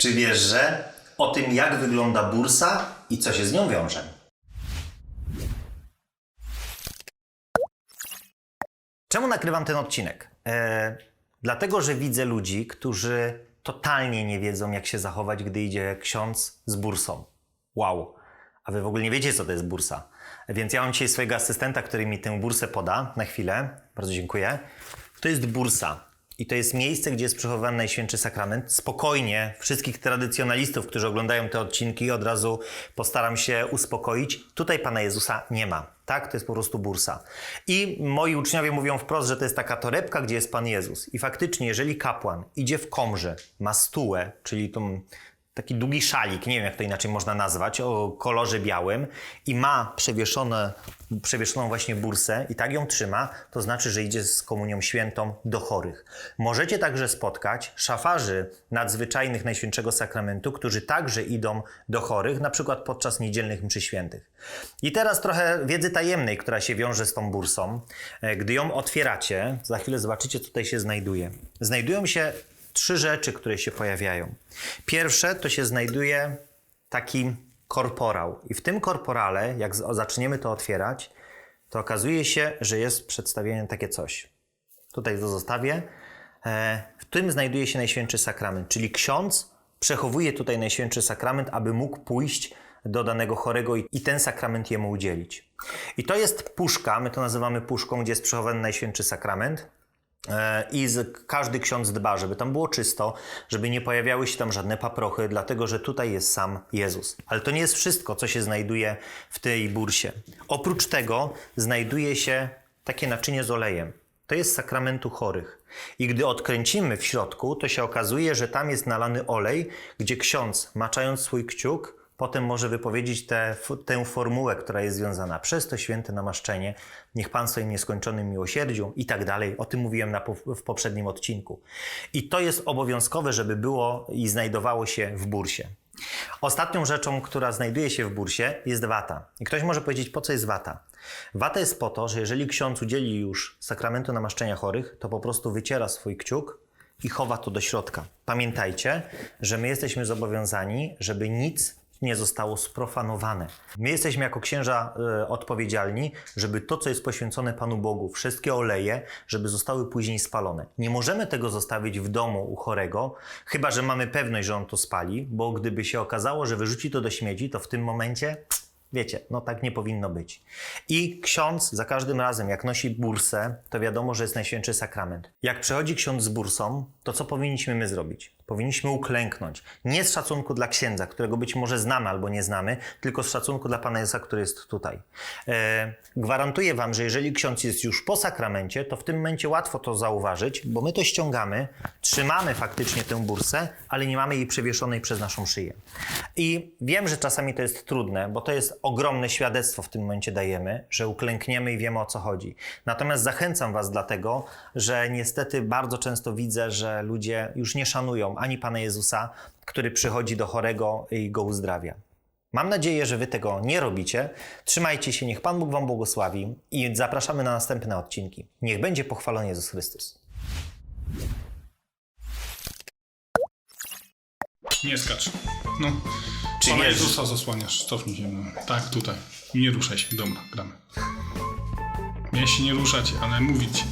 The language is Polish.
Czy wiesz, że o tym, jak wygląda bursa i co się z nią wiąże? Czemu nagrywam ten odcinek? E, dlatego, że widzę ludzi, którzy totalnie nie wiedzą, jak się zachować, gdy idzie ksiądz z bursą. Wow. A wy w ogóle nie wiecie, co to jest bursa. Więc ja mam dzisiaj swojego asystenta, który mi tę bursę poda na chwilę. Bardzo dziękuję. To jest bursa. I to jest miejsce, gdzie jest przechowywany Najświętszy Sakrament. Spokojnie, wszystkich tradycjonalistów, którzy oglądają te odcinki, od razu postaram się uspokoić. Tutaj Pana Jezusa nie ma. Tak, to jest po prostu bursa. I moi uczniowie mówią wprost, że to jest taka torebka, gdzie jest Pan Jezus. I faktycznie, jeżeli kapłan idzie w komrze, ma stułę, czyli tą taki długi szalik, nie wiem jak to inaczej można nazwać, o kolorze białym i ma przewieszone, przewieszoną właśnie bursę i tak ją trzyma, to znaczy, że idzie z komunią świętą do chorych. Możecie także spotkać szafarzy nadzwyczajnych Najświętszego Sakramentu, którzy także idą do chorych, na przykład podczas niedzielnych mszy świętych. I teraz trochę wiedzy tajemnej, która się wiąże z tą bursą. E, Gdy ją otwieracie, za chwilę zobaczycie, co tutaj się znajduje. Znajdują się trzy rzeczy, które się pojawiają. Pierwsze to się znajduje taki korporał. I w tym korporale, jak zaczniemy to otwierać, to okazuje się, że jest przedstawienie takie coś. Tutaj to zostawię. E, W tym znajduje się Najświętszy Sakrament, czyli ksiądz przechowuje tutaj Najświętszy Sakrament, aby mógł pójść do danego chorego i ten sakrament jemu udzielić. I to jest puszka, my to nazywamy puszką, gdzie jest przechowany Najświętszy Sakrament. E, I każdy ksiądz dba, żeby tam było czysto, żeby nie pojawiały się tam żadne paprochy, dlatego że tutaj jest sam Jezus. Ale to nie jest wszystko, co się znajduje w tej bursie. Oprócz tego znajduje się takie naczynie z olejem. To jest sakramentu chorych. I gdy odkręcimy w środku, to się okazuje, że tam jest nalany olej, gdzie ksiądz, maczając swój kciuk, potem może wypowiedzieć tę, tę formułę, która jest związana przez to święte namaszczenie. Niech Pan swoim nieskończonym miłosierdziu i tak dalej. O tym mówiłem na, w poprzednim odcinku. I to jest obowiązkowe, żeby było i znajdowało się w bursie. Ostatnią rzeczą, która znajduje się w bursie, jest wata. I ktoś może powiedzieć, po co jest wata? Wata jest po to, że jeżeli ksiądz udzieli już sakramentu namaszczenia chorych, to po prostu wyciera swój kciuk i chowa to do środka. Pamiętajcie, że my jesteśmy zobowiązani, żeby nic nie zostało sprofanowane. My jesteśmy jako księża e, odpowiedzialni, żeby to, co jest poświęcone Panu Bogu, wszystkie oleje, żeby zostały później spalone. Nie możemy tego zostawić w domu u chorego, chyba że mamy pewność, że on to spali, bo gdyby się okazało, że wyrzuci to do śmieci, to w tym momencie Wiecie, no tak nie powinno być. I ksiądz za każdym razem, jak nosi bursę, to wiadomo, że jest Najświętszy Sakrament. Jak przychodzi ksiądz z bursą, to co powinniśmy my zrobić? Powinniśmy uklęknąć. Nie z szacunku dla księdza, którego być może znamy albo nie znamy, tylko z szacunku dla Pana Jezusa, który jest tutaj. E, gwarantuję Wam, że jeżeli ksiądz jest już po sakramencie, to w tym momencie łatwo to zauważyć, bo my to ściągamy, trzymamy faktycznie tę bursę, ale nie mamy jej przewieszonej przez naszą szyję. I wiem, że czasami to jest trudne, bo to jest ogromne świadectwo w tym momencie dajemy, że uklękniemy i wiemy o co chodzi. Natomiast zachęcam Was dlatego, że niestety bardzo często widzę, że ludzie już nie szanują ani Pana Jezusa, który przychodzi do chorego i go uzdrawia. Mam nadzieję, że Wy tego nie robicie. Trzymajcie się, niech Pan Bóg Wam błogosławi i zapraszamy na następne odcinki. Niech będzie pochwalony Jezus Chrystus. Nie skacz. No. Czy Pana Jezusa zasłaniasz. Cofnij się. No. Tak, tutaj. Nie ruszaj się. Dobra, gramy. Miałeś się nie ruszać, ale mówić.